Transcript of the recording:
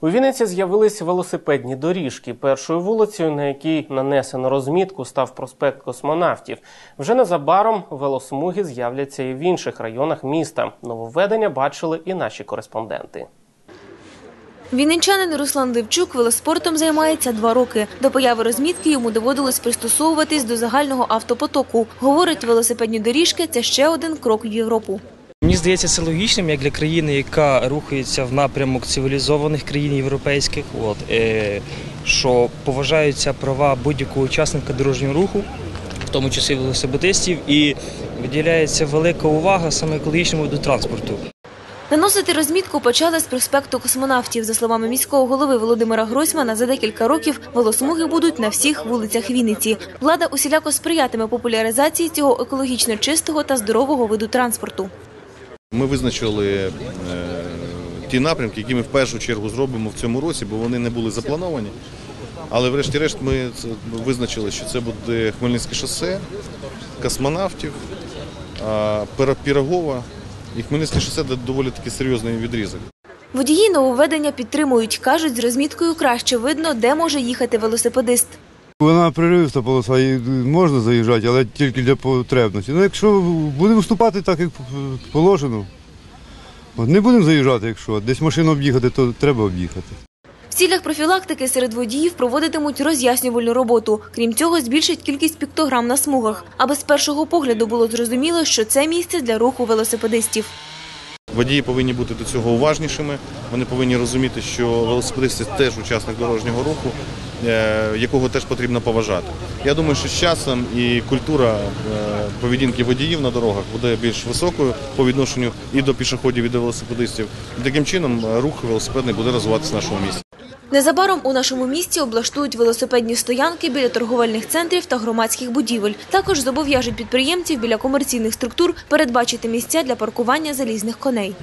У Вінниці з'явились велосипедні доріжки. Першою вулицею, на якій нанесено розмітку, став проспект космонавтів. Вже незабаром велосмуги з'являться і в інших районах міста. Нововведення бачили і наші кореспонденти. Вінничанин Руслан Левчук велоспортом займається два роки. До появи розмітки йому доводилось пристосовуватись до загального автопотоку. Говорить, велосипедні доріжки це ще один крок в Європу. Здається, це логічним як для країни, яка рухається в напрямок цивілізованих країн європейських, от, е, що поважаються права будь-якого учасника дорожнього руху, в тому числі велосипедистів, і виділяється велика увага саме екологічному виду транспорту. Наносити розмітку почали з проспекту космонавтів. За словами міського голови Володимира Гройсмана, за декілька років велосмуги будуть на всіх вулицях Вінниці. Влада усіляко сприятиме популяризації цього екологічно чистого та здорового виду транспорту. Ми визначили е, ті напрямки, які ми в першу чергу зробимо в цьому році, бо вони не були заплановані. Але врешті-решт ми визначили, що це буде Хмельницьке шосе, космонавтів, Пірогова і Хмельницьке шосе доволі таки серйозний відрізок. Водії нововведення підтримують. Кажуть, з розміткою краще видно, де може їхати велосипедист. Вона приривста полоса, і можна заїжджати, але тільки для потребності. Ну, якщо будемо вступати так, як положено, от не будемо заїжджати, якщо десь машину об'їхати, то треба об'їхати. В цілях профілактики серед водіїв проводитимуть роз'яснювальну роботу. Крім цього, збільшать кількість піктограм на смугах, аби з першого погляду було зрозуміло, що це місце для руху велосипедистів. Водії повинні бути до цього уважнішими. Вони повинні розуміти, що велосипедисти теж учасник дорожнього руху, якого теж потрібно поважати. Я думаю, що з часом і культура е, поведінки водіїв на дорогах буде більш високою по відношенню і до пішоходів, і до велосипедистів. Таким чином е, рух велосипедний буде розвиватися в нашому місті. Незабаром у нашому місті облаштують велосипедні стоянки біля торговельних центрів та громадських будівель. Також зобов'яжуть підприємців біля комерційних структур передбачити місця для паркування залізних коней.